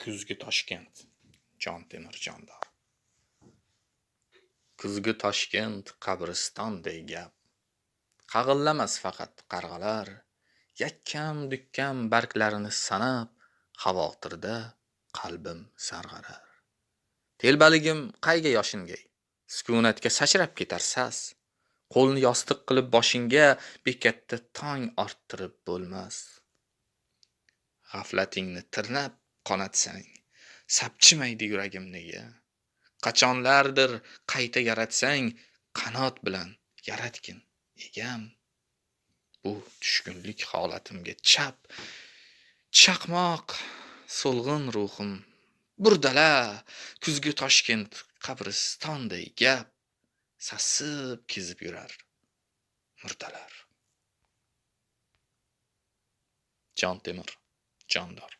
Kuzgi Toshkent. Jon Temirjondan. Kuzgi Toshkent qabristonday gap. Qag'illamas faqat qarg'alar, yakkam-dukkam barglarini sanab, xavotirda qalbim sarg'arar. Telbaligim qayga yoshingay, sukunatga sachrab ketar sas. Qo'lni yostiq qilib boshingga bekatda tong orttirib bo'lmas. G'aflatingni tirnab qonatsang, sapchimaydi yuragim nega? Qachonlardir qayta yaratsang, qanot bilan yaratgin, egam. Bu tushkunlik holatimga chap, chaqmoq so'lg'in ruhim. Burdala, kuzgi Toshkent qabristonday gap. Sasib kezib yurar murdalar. Jon Temir, jondor.